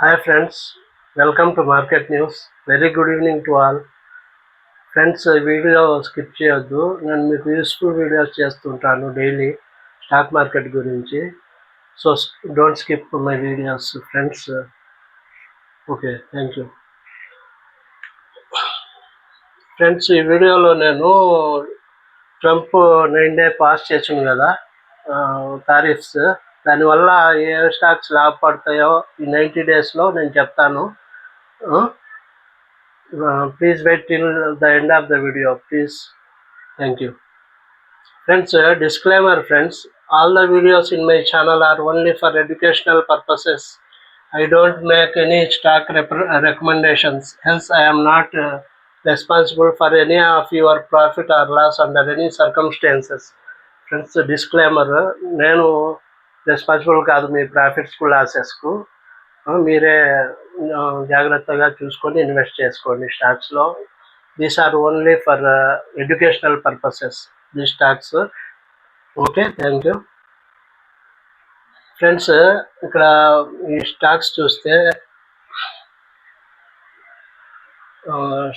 Hi friends welcome to market news very good evening to all friends video skip చేయొద్దు. నేను మీకు useful videos చేస్తుంటాను daily stock market గురించి. So don't skip my videos friends okay thank you friends ఈ వీడియోలో నేను Trump nine day pass చేసాను కదా టారిఫ్స్ దానివల్ల ఏ స్టాక్స్ లాభ పడతాయో ఈ నైంటీ డేస్లో నేను చెప్తాను. Please wait till the end of the video please. Thank you. Friends disclaimer friends all the videos in my channel are only for educational purposes. I don't make any stock recommendations. Hence I'm not responsible for any of your profit or loss under any circumstances friends disclaimer నేను responsible కాదు మీ ప్రాఫిట్స్కు లాసెస్కు. మీరే జాగ్రత్తగా చూసుకొని invest చేసుకోండి స్టాక్స్లో. These are only for educational purposes the stocks okay thank you friends ఇక్కడ ఈ స్టాక్స్ చూస్తే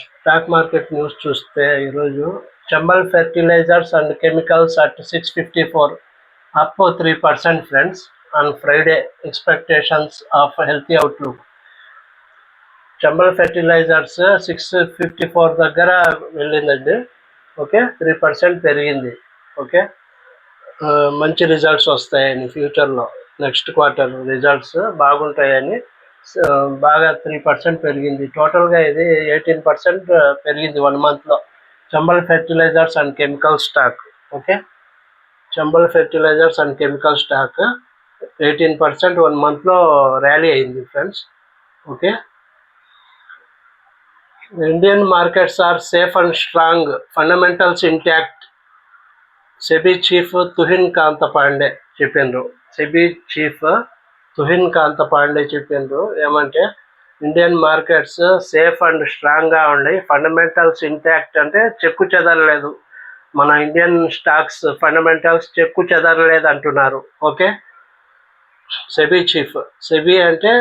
స్టాక్ మార్కెట్ న్యూస్ చూస్తే ఈరోజు Chambal fertilizers and chemicals at six fifty four up three percent friends on Friday expectations of healthy outlook Chambal fertilizers six fifty four దగ్గర వెళ్ళిందండి. Okay three percent పెరిగింది. Okay మంచి results వస్తాయని ఫ్యూచర్లో next quarter results బాగుంటాయని బాగా three percent పెరిగింది. టోటల్గా ఇది ఎయిటీన్ పర్సెంట్ పెరిగింది వన్ మంత్లో Chambal fertilizers and chemical stock okay Chambal fertilizers and chemical stock. Eighteen percent one మంత్లో ర్యాలీ అయింది friends. Okay. Indian markets are safe and strong. Fundamentals intact. SEBI chief Tuhin Kanta Pandey చెప్పిండ్రు SEBI chief Tuhin Kanta Pandey చెప్పిండ్రు ఏమంటే Indian markets safe and స్ట్రాంగ్గా ఉన్నాయి. Fundamentals intact అంటే చెక్కు చెదరలేదు. మన ఇండియన్ స్టాక్స్ ఫండమెంటల్స్ చెక్కు చెదరలేదు అంటున్నారు ఓకే సెబీ చీఫ్ సెబీ అంటే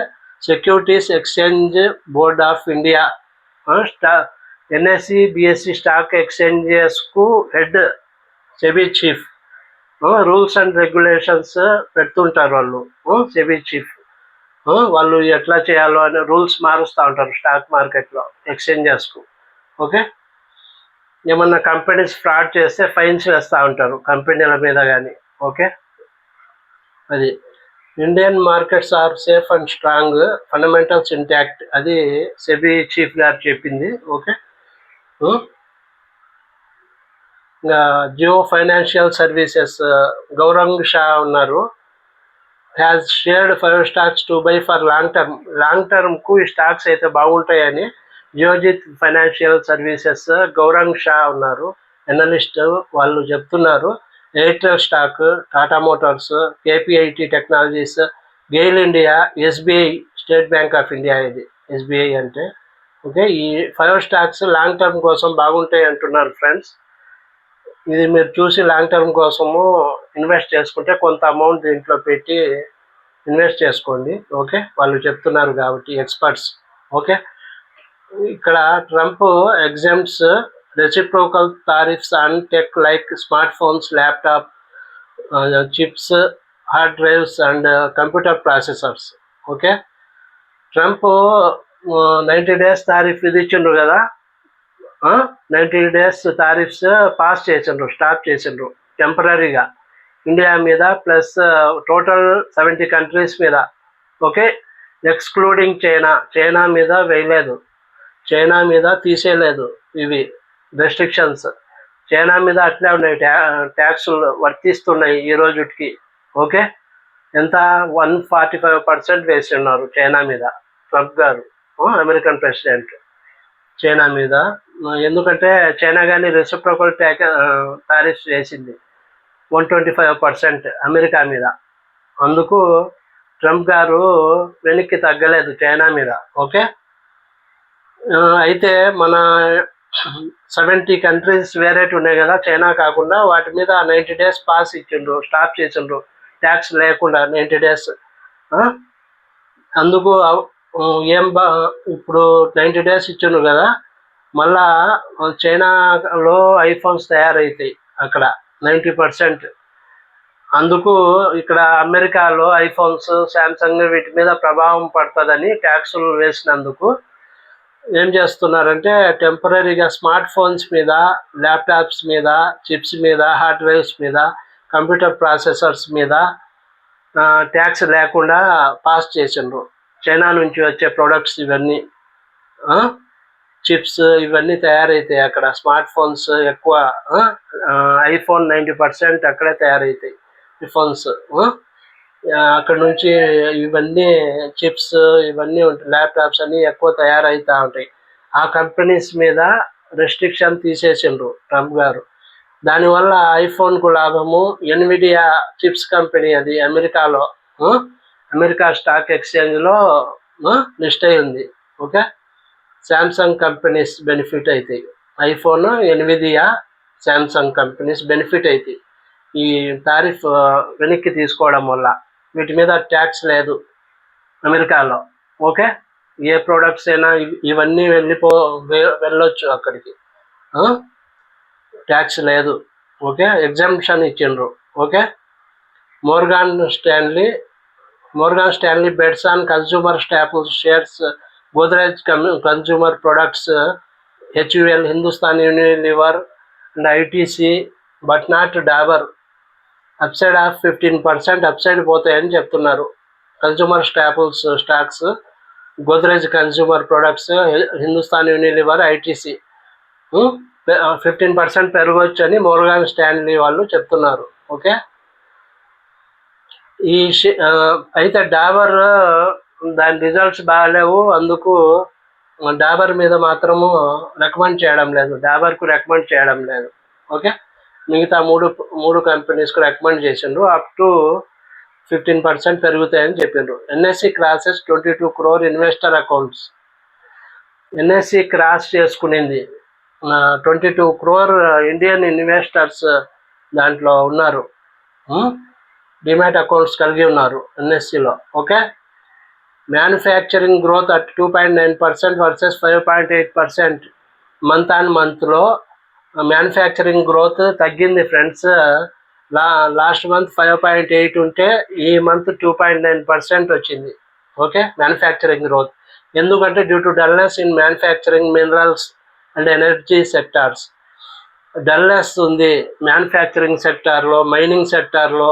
securities exchange board of India స్టా NSC BSc stock ఎక్స్చేంజెస్కు head SEBI chief rules and regulations పెడుతుంటారు వాళ్ళు. సెబీ చీఫ్ వాళ్ళు ఎట్లా చేయాలో అని రూల్స్ మారుస్తూ ఉంటారు స్టాక్ మార్కెట్లో ఎక్స్చేంజెస్కు ఓకే ఏమన్నా కంపెనీస్ ఫ్రాడ్ చేస్తే ఫైన్స్ వేస్తూ ఉంటారు కంపెనీల మీద కానీ ఓకే? అది Indian markets are safe and strong fundamentals intact. అది సెబీ చీఫ్ గారు చెప్పింది ఓకే? ఇంకా జియో ఫైనాన్షియల్ సర్వీసెస్ గౌరంగ్ షా ఉన్నారు. Has shared five stocks to buy for long term long టర్మ్కు ఈ స్టాక్స్ అయితే బాగుంటాయని యోజిత్ ఫైనాన్షియల్ సర్వీసెస్ గౌరంగ్ షా ఉన్నారు. ఎనలిస్ట్ వాళ్ళు చెప్తున్నారు. Airtel stock Tata motors KPIT technologies GAIL India SBI State Bank of India ఇది. ఎస్బీఐ అంటే. ఓకే ఈ ఫైవ్ స్టాక్స్ లాంగ్ టర్మ్ కోసం బాగుంటాయి అంటున్నారు ఫ్రెండ్స్. ఇది మీరు చూసి లాంగ్ టర్మ్ కోసము ఇన్వెస్ట్ చేసుకుంటే కొంత అమౌంట్ దీంట్లో పెట్టి ఇన్వెస్ట్ చేసుకోండి. ఓకే వాళ్ళు చెప్తున్నారు కాబట్టి ఎక్స్పర్ట్స్. ఓకే ఇక్కడ Trump exempts reciprocal tariffs and tech like smartphones laptop chips hard drives and computer processors okay Trump ninety days tariff విధించిండ్రు కదా? నైంటీ డేస్ టారిఫ్స్ పాస్ చేసిండ్రు స్టాప్ చేసిండ్రు టెంపరీగా ఇండియా మీద ప్లస్ టోటల్ సెవెంటీ కంట్రీస్ మీద. Okay excluding China China మీద వేయలేదు. China మీద తీసేయలేదు ఇవి రెస్ట్రిక్షన్స్ చైనా మీద అట్లే ఉన్నాయి ట్యా ట్యాక్సులు వర్తిస్తున్నాయి ఈ రోజుకి. ఓకే? ఎంత? వన్ ఫార్టీ ఫైవ్ పర్సెంట్ వేసి ఉన్నారు చైనా మీద. ట్రంప్ గారు అమెరికన్ ప్రెసిడెంట్. చైనా మీద. ఎందుకంటే చైనా కానీ రెసిప్రోకల్ ట్యాక్ టారిఫ్స్ వేసింది one twenty five percent America మీద. అందుకు ట్రంప్ గారు వెనక్కి తగ్గలేదు చైనా మీద. ఓకే? అయితే మన సెవెంటీ కంట్రీస్ వేరేటి ఉన్నాయి కదా చైనా కాకుండా వాటి మీద నైంటీ డేస్ పాస్ ఇచ్చిండ్రు స్టాప్ చేసిండ్రు. ట్యాక్స్ లేకుండా నైంటీ డేస్. అందుకు ఏం బా ఇప్పుడు నైంటీ డేస్ ఇచ్చిండ్రు కదా మళ్ళా చైనాలో ఐఫోన్స్ తయారవుతాయి అక్కడ నైంటీ పర్సెంట్. అందుకు ఇక్కడ అమెరికాలో ఐఫోన్స్ శాంసంగ్ వీటి మీద ప్రభావం పడుతుందని ట్యాక్సులు వేసినందుకు ఏం చేస్తున్నారంటే టెంపరీగా స్మార్ట్ ఫోన్స్ మీద ల్యాప్టాప్స్ మీద చిప్స్ మీద హార్డ్వేర్స్ మీద కంప్యూటర్ ప్రాసెసర్స్ మీద ట్యాక్స్ లేకుండా పాస్ చేసిండ్రు. చైనా నుంచి వచ్చే ప్రొడక్ట్స్ ఇవన్నీ చిప్స్ ఇవన్నీ తయారవుతాయి అక్కడ. స్మార్ట్ ఫోన్స్ ఎక్కువ ఐఫోన్ నైంటీ పర్సెంట్ అక్కడే తయారవుతాయి ఈ ఫోన్స్ అక్కడ నుంచి ఇవన్నీ చిప్స్ ఇవన్నీ ఉంటాయి ల్యాప్టాప్స్ అన్నీ ఎక్కువ తయారవుతూ ఉంటాయి. ఆ కంపెనీస్ మీద రెస్ట్రిక్షన్ తీసేసిండ్రు ట్రంప్ గారు. దానివల్ల ఐఫోన్కు లాభము ఎన్విడియా చిప్స్ కంపెనీ అది అమెరికాలో అమెరికా స్టాక్ ఎక్స్చేంజ్లో లిస్ట్ అయి ఉంది ఓకే? శాంసంగ్ కంపెనీస్ బెనిఫిట్ అవుతాయి ఐఫోన్ ఎనిమిదియా శాంసంగ్ కంపెనీస్ బెనిఫిట్ అవుతాయి ఈ టారిఫ్ వెనక్కి తీసుకోవడం వల్ల. వీటి మీద ట్యాక్స్ లేదు అమెరికాలో. ఓకే? ఏ ప్రోడక్ట్స్ అయినా ఇవన్నీ వెళ్ళిపో వెళ్ళొచ్చు అక్కడికి. ట్యాక్స్ లేదు. ఓకే? ఎగ్జామ్షన్ ఇచ్చిండ్రు. Okay? Morgan Stanley Morgan Stanley bets on consumer staples shares Godrej consumer products HUL Hindustan Unilever and ITC but not Dabur. Upside of fifteen percent upside పోతాయని చెప్తున్నారు. Consumer staples stocks Godrej consumer products Hindustan Unilever ITC fifteen percent పెరగవచ్చు అని Morgan Stanley వాళ్ళు చెప్తున్నారు. Okay ఈ అయితే డాబర్ దాని results బాగాలేవు. అందుకు డాబర్ మీద మాత్రము రికమెండ్ చేయడం లేదు. డాబర్కు రికమెండ్ చేయడం లేదు. ఓకే మిగతా మూడు మూడు కంపెనీస్కి రికమెండ్ చేసిండ్రు. అప్ టు ఫిఫ్టీన్ పర్సెంట్ పెరుగుతాయని చెప్పిండ్రు. NSC crosses twenty two crore investor accounts. NSC cross చేసుకునింది. Twenty two crore Indian investors దాంట్లో ఉన్నారు. డిమాట్ అకౌంట్స్ కలిగి ఉన్నారు ఎన్ఎస్సిలో. Okay? Manufacturing growth at two point nine percent versus five point eight percent month on మంత్లో manufacturing growth తగ్గింది friends లా last month five point eight ఉంటే ఈ month two point nine percent వచ్చింది. Okay manufacturing growth ఎందుకంటే due to dullness in manufacturing minerals and energy sectors dullness ఉంది manufacturing సెక్టార్లో mining సెక్టార్లో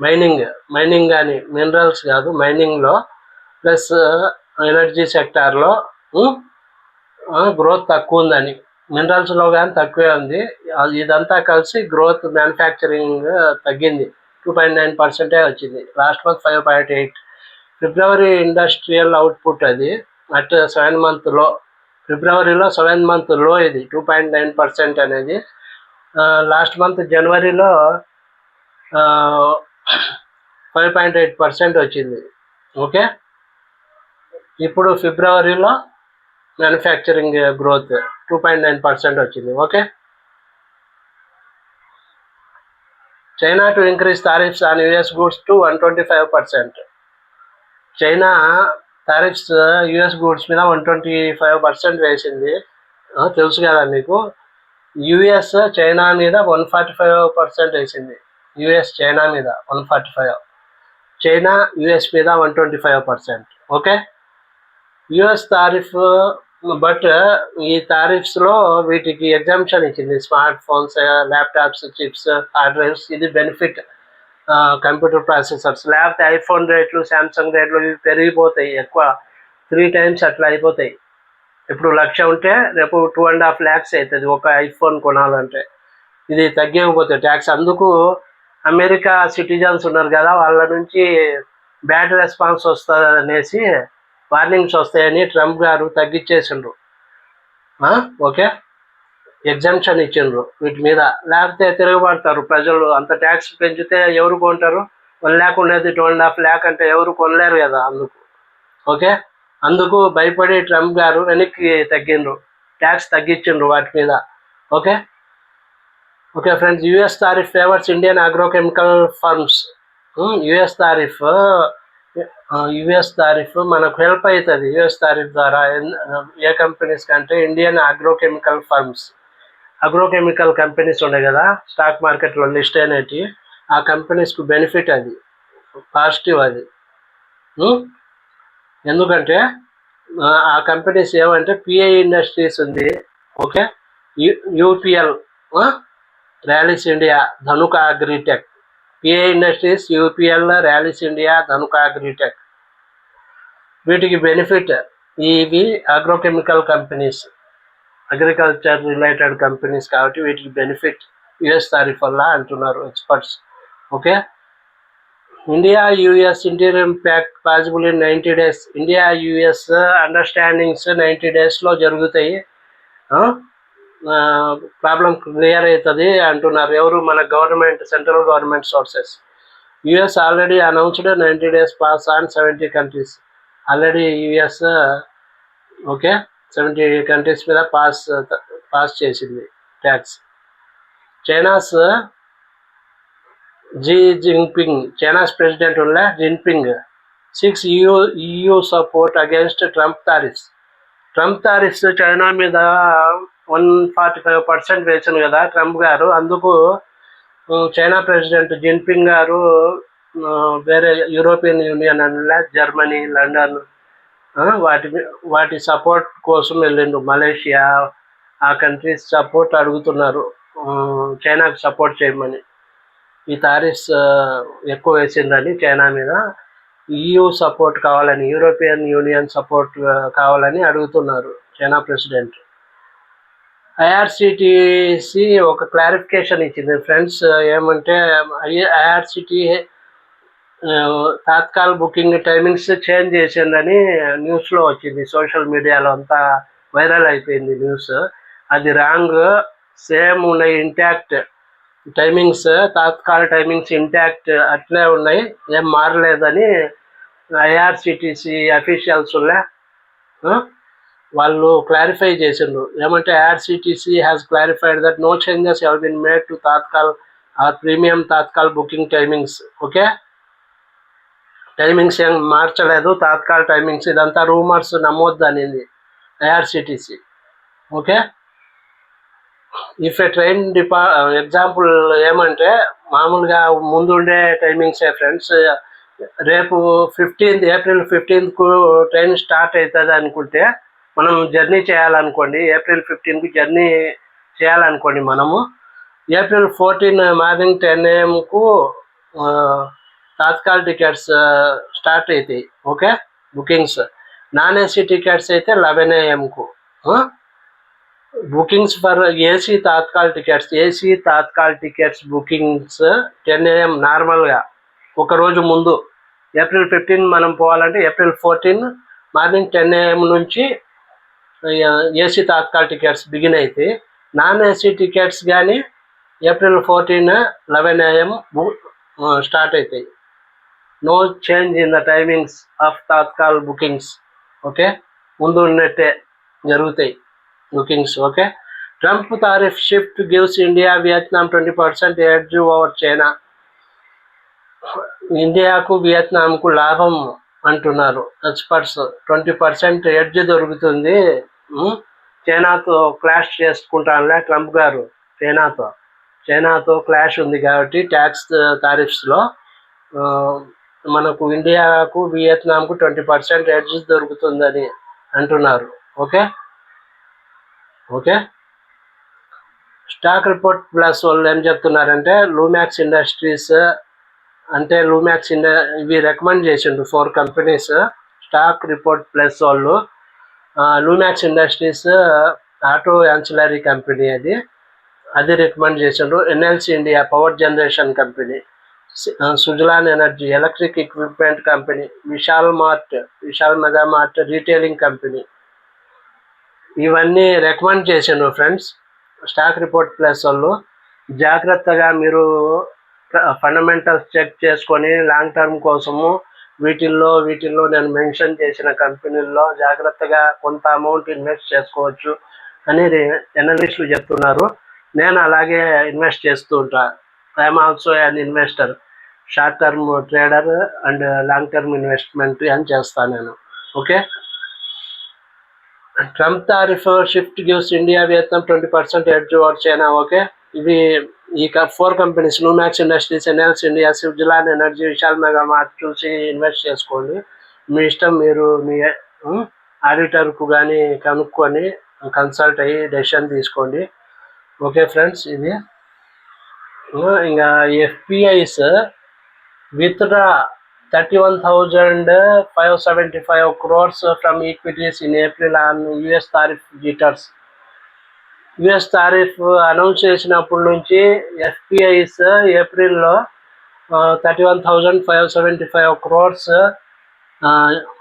mining mining కానీ మినరల్స్ కాదు మైనింగ్లో ప్లస్ ఎనర్జీ సెక్టార్లో గ్రోత్ తక్కువ ఉందని. మినరల్స్లో కానీ తక్కువే ఉంది. ఇదంతా కలిసి గ్రోత్ మ్యానుఫ్యాక్చరింగ్ తగ్గింది. టూ పాయింట్ నైన్ పర్సెంటే వచ్చింది. Last month five point eight. February industrial output అది. అట్ సెవెన్ మంత్లో ఫిబ్రవరిలో సెవెన్ మంత్లో ఇది టూ పాయింట్ నైన్ పర్సెంట్ అనేది. లాస్ట్ మంత్ జనవరిలో ఫైవ్ పాయింట్ ఎయిట్ పర్సెంట్ వచ్చింది. ఓకే? ఇప్పుడు ఫిబ్రవరిలో manufacturing growth two point nine percent వచ్చింది. Okay China to increase tariffs on US goods to one twenty five percent China tariffs US goods మీద one twenty five percent వేసింది. తెలుసు కదా మీకు? US China మీద వన్ ఫార్టీ ఫైవ్ పర్సెంట్ వేసింది. US China మీద one forty five China US మీద one twenty five percent okay US tariff but ఈ తారిఫ్స్లో వీటికి ఎగ్జామ్షన్ ఇచ్చింది. Smart phones laptops chips hard drives ఇది బెనిఫిట్ కంప్యూటర్ ప్రాసెసర్స్. లేకపోతే ఐఫోన్ రేట్లు శాంసంగ్ రేట్లు ఇవి పెరిగిపోతాయి ఎక్కువ. త్రీ టైమ్స్ అట్లా అయిపోతాయి. ఇప్పుడు లక్ష ఉంటే రేపు టూ అండ్ హాఫ్ ల్యాక్స్ అవుతుంది ఒక ఐఫోన్ కొనాలంటే. ఇది తగ్గకపోతే ట్యాక్స్. అందుకు అమెరికా సిటిజన్స్ ఉన్నారు కదా వాళ్ళ నుంచి బ్యాడ్ రెస్పాన్స్ వస్తుంది అనేసి వార్నింగ్స్ వస్తాయని ట్రంప్ గారు తగ్గించేసిండ్రు. ఓకే? ఎగ్జామ్షన్ ఇచ్చిండ్రు వీటి మీద. లేకపోతే తిరగబడతారు ప్రజలు. అంత ట్యాక్స్ పెంచితే ఎవరు కొంటారు? వన్ ల్యాక్ ఉండేది టూ అండ్ హాఫ్ ల్యాక్ అంటే ఎవరు కొనలేరు కదా అందుకు. ఓకే? అందుకు భయపడి ట్రంప్ గారు వెనక్కి తగ్గిండ్రు. ట్యాక్స్ తగ్గించిండ్రు వాటి మీద. Okay? Okay friends US tariff favours Indian agrochemical firms US tariff. US tariff మనకు హెల్ప్ అవుతుంది యుఎస్ తారిఫ్ ద్వారా ఎన్- ఏ కంపెనీస్ కంటే Indian agrochemical firms agrochemical companies ఉన్నాయి కదా స్టాక్ మార్కెట్లో లిస్ట్ అయినవి ఆ కంపెనీస్కు బెనిఫిట్ అది. పాజిటివ్ అది. ఎందుకంటే ఆ, ఆ కంపెనీస్ ఏమంటే పిఐ ఇండస్ట్రీస్ ఉంది. Okay UPL Rallis India Dhanuka Agritech PI Industries UPL Rallis India Dhanuka Agritech. వీటికి బెనిఫిట్ ఇవి agrochemical companies agriculture related companies కాబట్టి వీటికి బెనిఫిట్ యుఎస్ తారీఫ్ వల్ల అంటున్నారు experts okay? India US interim pact possible in ninety days. India US understandings ninety డేస్లో జరుగుతాయి. Problem clear అవుతుంది అంటున్నారు. ఎవరు? మన government central government sources US already announced ninety days pause on seventy countries already US okay seventy countries మీద pause pause చేసింది tax China's Xi Jinping China's president ఉన్న Jinping seeks EU EU support against Trump tariffs Trump tariffs China మీద one forty five percent వేసాను కదా Trump గారు. అందుకు China president Jinping గారు వేరే యూరోపియన్ యూనియన్ అనలా జర్మనీ లండన్ వాటి వాటి సపోర్ట్ కోసం వెళ్ళిండు. మలేషియా ఆ కంట్రీస్ సపోర్ట్ అడుగుతున్నారు. చైనాకు సపోర్ట్ చేయమని. ఈ తారీఫ్స్ ఎక్కువ వేసిందని చైనా మీద. ఈయూ సపోర్ట్ కావాలని యూరోపియన్ యూనియన్ సపోర్ట్ కావాలని అడుగుతున్నారు చైనా ప్రెసిడెంట్. ఐఆర్సిటిసి ఒక క్లారిఫికేషన్ ఇచ్చింది. ఫ్రెండ్స్ ఏమంటే IRCT Tatkal booking timings change చేసిందని న్యూస్లో వచ్చింది. సోషల్ మీడియాలో అంతా వైరల్ అయిపోయింది న్యూస్. అది రాంగ్ సేమ్ ఉన్నాయి intact. Timings tatkal timings intact అట్లే ఉన్నాయి. ఏం మారలేదని ఐఆర్సిటిసి అఫీషియల్స్ వాళ్ళు క్లారిఫై చేసిండ్రు. ఏమంటే RCTC has clarified that no changes have been made to Tatkal or premium Tatkal booking timings okay timings ఏం మార్చలేదు. తాత్కాల్ టైమింగ్స్ ఇదంతా రూమర్స్ నమ్మొద్దు అనేది IRCTC okay if a train depart example ఏమంటే మామూలుగా ముందుండే టైమింగ్సే ఫ్రెండ్స్ రేపు ఫిఫ్టీన్త్ ఏప్రిల్ ఫిఫ్టీన్త్కు ట్రైన్ స్టార్ట్ అవుతుంది అనుకుంటే మనం జర్నీ చేయాలనుకోండి ఏప్రిల్ ఫిఫ్టీన్కి జర్నీ చేయాలనుకోండి మనము ఏప్రిల్ ఫోర్టీన్ మార్నింగ్ టెన్ ఏఎంకు తాత్కాల్ టికెట్స్ స్టార్ట్ అవుతాయి okay? Bookings. Non AC tickets అయితే eleven ఏఎంకు bookings for AC Tatkal tickets AC Tatkal tickets bookings ten AM నార్మల్గా ఒక రోజు ముందు. ఏప్రిల్ ఫిఫ్టీన్ మనం పోవాలంటే April fourteen morning ten AM నుంచి ఏసీ తాత్కాల్ టికెట్స్ బిగిన్ అయితే నాన్ ఏసీ టికెట్స్ కానీ April fourteen eleven AM start అవుతాయి no change in the timings of Tatkal bookings okay? ముందు ఉన్నట్టే జరుగుతాయి bookings okay? Trump tariff shift gives India Vietnam twenty percent edge over China. ఇండియాకు వియత్నాంకు లాభం అంటున్నారు. ఎక్స్పర్ట్స్ ట్వంటీ పర్సెంట్ ఎడ్జ్ దొరుకుతుంది. చైనాతో క్లాష్ చేసుకుంటానులే ట్రంప్ గారు చైనాతో. చైనాతో క్లాష్ ఉంది కాబట్టి ట్యాక్స్ తారిఫ్స్లో మనకు ఇండియాకు వియత్నాంకు ట్వంటీ పర్సెంట్ ఎడ్జెస్ దొరుకుతుందని అంటున్నారు. Okay? Okay? Stock report plus వాళ్ళు ఏం చెప్తున్నారంటే లూమాక్స్ ఇండస్ట్రీస్ అంటే లూమాక్స్ ఇండ ఇవి రికమెండ్ చేసిండ్రు four companies stock report plus వాళ్ళు. Lumax Industries auto ancillary company అది. అది రికమెండ్ చేసిండ్రు. NLC India power generation company Suzlon Energy electric equipment company Vishal Mart Vishal Mega Mart retailing company ఇవన్నీ రికమెండ్ చేసిండ్రు ఫ్రెండ్స్ స్టాక్ రిపోర్ట్ ప్లస్ వాళ్ళు. జాగ్రత్తగా మీరు fundamentals check చేసుకొని లాంగ్ టర్మ్ కోసము వీటిల్లో వీటిల్లో నేను మెన్షన్ చేసిన కంపెనీల్లో జాగ్రత్తగా కొంత అమౌంట్ ఇన్వెస్ట్ చేసుకోవచ్చు అనేది ఎనలిస్టులు చెప్తున్నారు. నేను అలాగే ఇన్వెస్ట్ చేస్తూ ఉంటా. I'm also an investor short term trader and long term investment అని చేస్తాను నేను. Okay Trump tariff shift gives India Vietnam twenty percent edge over China okay ఇవి ఈ four companies Lumax Industries NLS India Switzerland Energy Vishal Mega Mart చూసి invest చేసుకోండి. మీ ఇష్టం మీరు మీ ఆడిటర్కు కానీ కనుక్కొని కన్సల్ట్ అయ్యి డెసిషన్ తీసుకోండి. ఓకే ఫ్రెండ్స్ ఇది. ఇంకా FPIs withdraw thirty one thousand five seventy five crores from equities in April on US tariff jitters US tariff announce చేసినప్పటి నుంచి ఎఫ్పిఐస్ ఏప్రిల్లో thirty one thousand five seventy five crores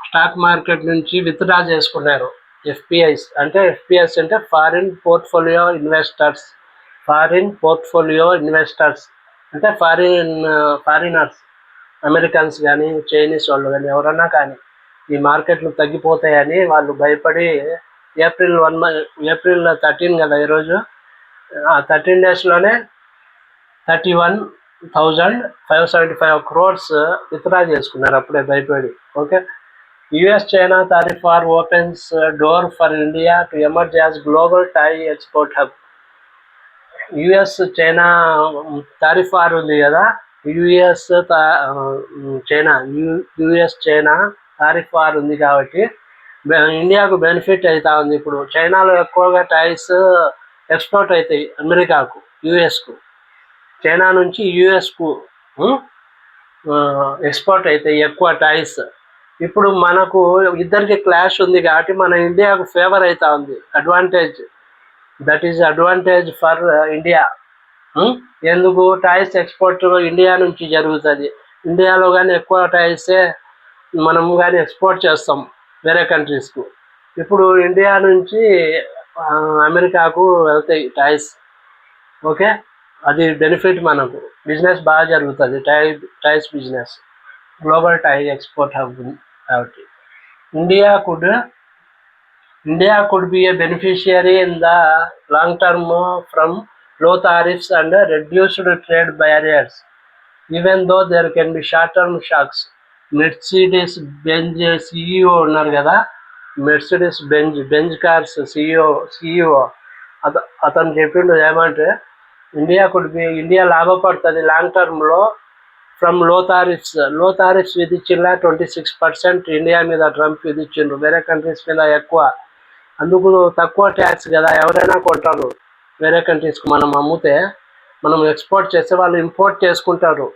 stock market నుంచి withdraw చేసుకున్నారు FPIs. అంటే FPIs అంటే foreign portfolio investors. Foreign portfolio investors. అంటే foreign foreigners. Americans కానీ Chinese వాళ్ళు కానీ ఎవరన్నా కానీ ఈ మార్కెట్లు తగ్గిపోతాయని వాళ్ళు భయపడి ఏప్రిల్ వన్ ఏప్రిల్ థర్టీన్ కదా ఈరోజు. ఆ థర్టీన్ డేస్లోనే thirty one thousand five seventy five crores withdraw చేసుకున్నారు అప్పుడే భయపడి. Okay? US China tariff war opens door for India to emerge as global tyre export hub. US China tariff war ఉంది కదా? US China US China tariff war ఉంది కాబట్టి ఇండియాకు benefit అవుతా ఉంది. ఇప్పుడు చైనాలో ఎక్కువగా టైర్స్ ఎక్స్పోర్ట్ అవుతాయి అమెరికాకు యుఎస్కు. చైనా నుంచి యుఎస్కు ఎక్స్పోర్ట్ అవుతాయి ఎక్కువ టైర్స్. ఇప్పుడు మనకు ఇద్దరికి క్లాష్ ఉంది కాబట్టి మన ఇండియాకు ఫేవర్ అవుతా ఉంది. Advantage. That is advantage for India. ఎందుకు? టైర్స్ ఎక్స్పోర్ట్ ఇండియా నుంచి జరుగుతుంది. ఇండియాలో కానీ ఎక్కువ టైర్సే మనం కానీ ఎక్స్పోర్ట్ చేస్తాం. వేరే కంట్రీస్కు ఇప్పుడు ఇండియా నుంచి అమెరికాకు వెళ్తాయి టైర్స్ ఓకే అది బెనిఫిట్ మనకు. బిజినెస్ బాగా జరుగుతుంది. Tyre tyres business global tyre export hub కాబట్టి. India could India could be a beneficiary in the long term ఫ్రమ్లో tariffs and reduced trade barriers even though there can be short term shocks Mercedes Benz CEO ఉన్నారు కదా. Mercedes Benz Benz cars CEO CEO అత అతను చెప్పిండు ఏమంటే India could be India లాభపడుతుంది long టర్మ్లో ఫ్రమ్లో తారిఫ్స్లో తారిఫ్స్ విధించిన ట్వంటీ సిక్స్ పర్సెంట్ ఇండియా మీద ట్రంప్ విధించిండ్రు. వేరే కంట్రీస్ మీద ఎక్కువ. అందుకు తక్కువ ట్యాక్స్ కదా ఎవరైనా కొంటారు. వేరే కంట్రీస్కి మనం అమ్మితే మనం ఎక్స్పోర్ట్ చేస్తే వాళ్ళు ఇంపోర్ట్ చేసుకుంటారు.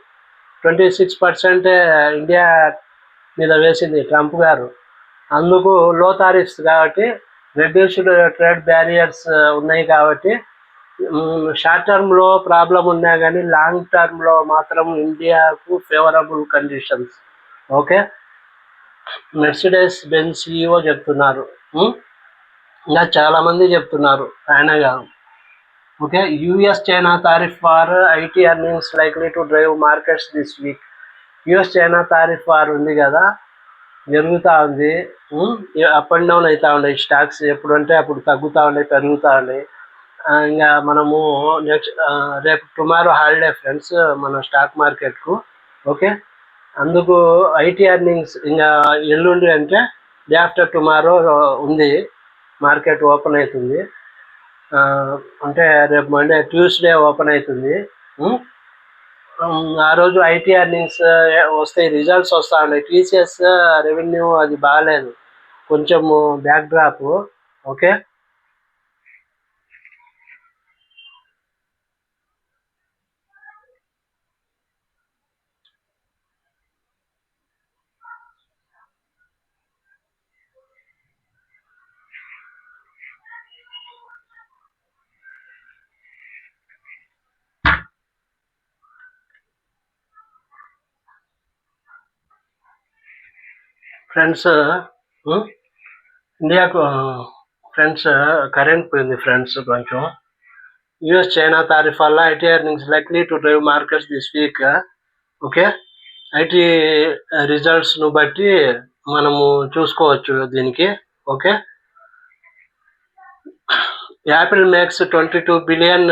ట్వంటీ సిక్స్ పర్సెంటే ఇండియా మీద వేసింది ట్రంప్ గారు. అందుకు లో తారిఫ్స్ కాబట్టి రెడ్యూస్డ్ ట్రేడ్ బ్యారియర్స్ ఉన్నాయి కాబట్టి షార్ట్ టర్మ్లో ప్రాబ్లం ఉన్నా కానీ లాంగ్ టర్మ్లో మాత్రం ఇండియాకు favourable conditions. Okay? Mercedes Benz CEO చెప్తున్నారు. ఇంకా చాలామంది చెప్తున్నారు ఆయన గారు. Okay US China tariff war IT earnings likely to drive markets this week US China tariff war ఉంది కదా జరుగుతూ ఉంది. అప్ అండ్ డౌన్ అవుతూ ఉండే స్టాక్స్ ఎప్పుడంటే అప్పుడు తగ్గుతూ ఉండే పెరుగుతూ ఉండే ఇంకా మనము నెక్స్ట్ రేపు టుమారో హాలిడే ఫ్రెండ్స్ మన స్టాక్ మార్కెట్కు ఓకే అందుకు ఐటీ ఎర్నింగ్స్ ఇంకా ఎల్లుండి అంటే డే ఆఫ్టర్ టుమారో ఉంది. మార్కెట్ ఓపెన్ అవుతుంది. అంటే రేపు మండే ట్యూస్డే ఓపెన్ అవుతుంది ఆ రోజు ఐటీ ఎర్నింగ్స్ వస్తాయి రిజల్ట్స్ వస్తూ ఉన్నాయి. టీసీఎస్ రెవెన్యూ అది బాగాలేదు. కొంచెము బ్యాక్ డ్రాప్ ఓకే? ఫ్రెండ్స్ ఇండియాకు ఫ్రెండ్స్ కరెంట్ పోయింది ఫ్రెండ్స్ కొంచెం. యుఎస్ చైనా తారీఫ్ వల్ల IT earnings likely to drive markets this week okay? IT రిజల్ట్స్ను బట్టి మనము చూసుకోవచ్చు దీనికి okay? Apple makes twenty two billion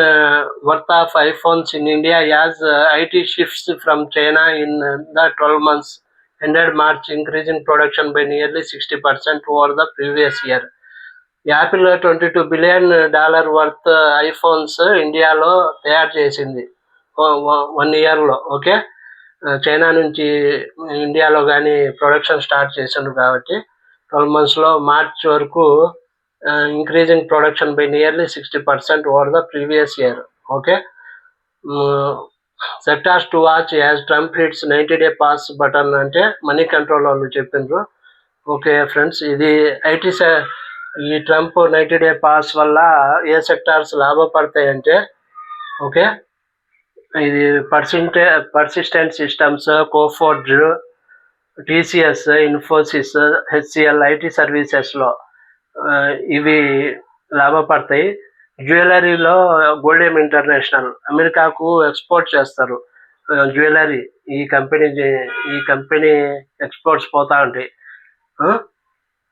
worth of iPhones in India as IT shifts from China in the twelve months. Ended March, increasing production by nearly 60% over the previous year. Apple twenty two billion dollar worth iPhones ఇండియాలో తయారు చేసింది. One ఇయర్లో okay? China నుంచి ఇండియాలో కానీ production start చేశారు కాబట్టి twelve మంత్స్లో మార్చ్ వరకు increasing production by nearly sixty percent over the previous year okay? Sectors to watch as Trump hits ninety day pause button అంటే మనీ కంట్రోల్ వాళ్ళు చెప్పిండ్రు ఓకే ఫ్రెండ్స్ ఇది ఐటీ ఈ ట్రంప్ నైంటీ డే పాస్ వల్ల ఏ sectors లాభపడతాయి అంటే okay ఇది పర్సింటే Persistent Systems Coforge TCS Infosys HCL IT సర్వీసెస్లో ఇవి లాభపడతాయి. జ్యువెలరీలో గోల్డెమ్ ఇంటర్నేషనల్ అమెరికాకు ఎక్స్పోర్ట్ చేస్తారు. జ్యువెలరీ. ఈ కంపెనీ ఈ కంపెనీ ఎక్స్పోర్ట్స్ పోతా ఉంటాయి.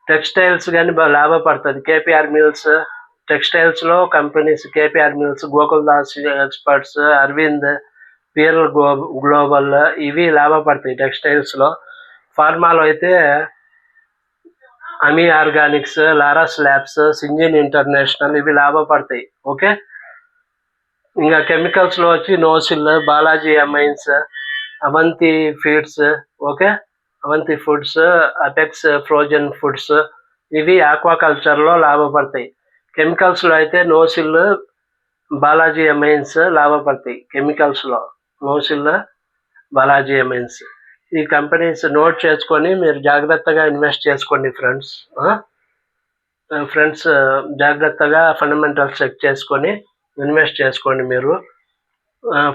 టెక్స్టైల్స్ కానీ లాభపడుతుంది. KPR mills టెక్స్టైల్స్లో companies KPR mills Gokul Das experts Arvind Pearl Global ఇవి లాభపడతాయి టెక్స్టైల్స్లో. ఫార్మాలో అయితే Ami organics Laurus labs Syngene international ఇవి లాభపడతాయి ఓకే? ఇంకా కెమికల్స్లో వచ్చి Nocil Balaji amines Avanti feeds okay? Avanti foods apex frozen foods ఇవి ఆక్వాకల్చర్లో లాభపడతాయి. కెమికల్స్లో అయితే నోసిల్ బాలాజీ అమైన్స్ లాభపడతాయి కెమికల్స్లో నోసిల్ బాలాజీ అమైన్స్. ఈ కంపెనీస్ నోట్ చేసుకొని మీరు జాగ్రత్తగా ఇన్వెస్ట్ చేసుకోండి ఫ్రెండ్స్. ఫ్రెండ్స్ జాగ్రత్తగా ఫండమెంటల్స్ చెక్ చేసుకొని ఇన్వెస్ట్ చేసుకోండి మీరు.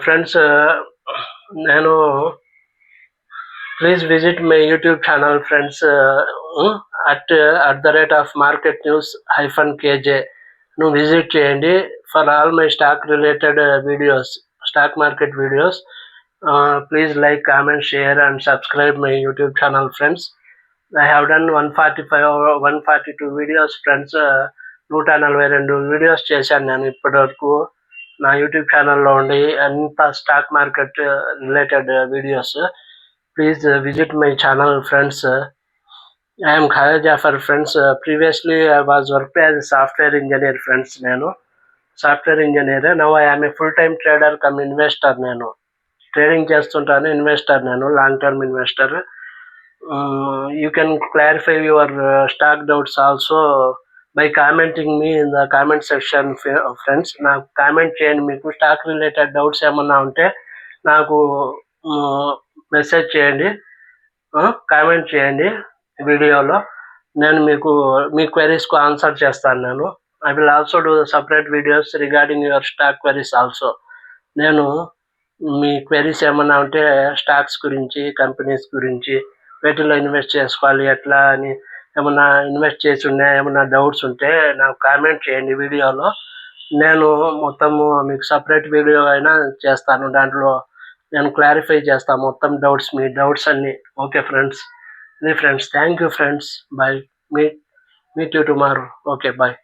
ఫ్రెండ్స్ నేను please visit my YouTube channel friends. At at the rate of market news hyphen KJ. ను విజిట్ చేయండి. For all my stock related videos stock market videos please like comment share and subscribe my YouTube channel friends I have done one forty five one forty two videos friends నూట నలభై రెండు videos చేశాను నేను ఇప్పటి వరకు నా YouTube ఛానల్లో ఉండి అంత stock market related videos please visit my channel friends I'm Khaja Jafar friends previously I was work as software engineer friends నేను. Software engineer now I'm a full time trader cum investor నేను. Trading చేస్తుంటాను investor నేను long term investor you can clarify your stock doubts also by commenting me in the comment section friends నాకు comment చేయండి మీకు. Stock related doubts ఏమన్నా ఉంటే నాకు message చేయండి. కామెంట్ చేయండి వీడియోలో. నేను మీకు మీ క్వెరీస్కు ఆన్సర్ చేస్తాను నేను. I will also do separate videos regarding your stock queries also నేను మీ క్వెరీస్ ఏమన్నా ఉంటే స్టాక్స్ గురించి కంపెనీస్ గురించి వీటిలో ఇన్వెస్ట్ చేసుకోవాలి ఎట్లా అని ఏమన్నా ఇన్వెస్ట్ చేసి ఉన్నాయా ఏమన్నా డౌట్స్ ఉంటే నాకు కామెంట్ చేయండి వీడియోలో. నేను మొత్తము మీకు సపరేట్ వీడియో అయినా చేస్తాను. దాంట్లో నేను క్లారిఫై చేస్తాను మొత్తం డౌట్స్ మీ డౌట్స్ అన్నీ. ఓకే ఫ్రెండ్స్ ఇది friends thank you friends bye me meet you tomorrow okay bye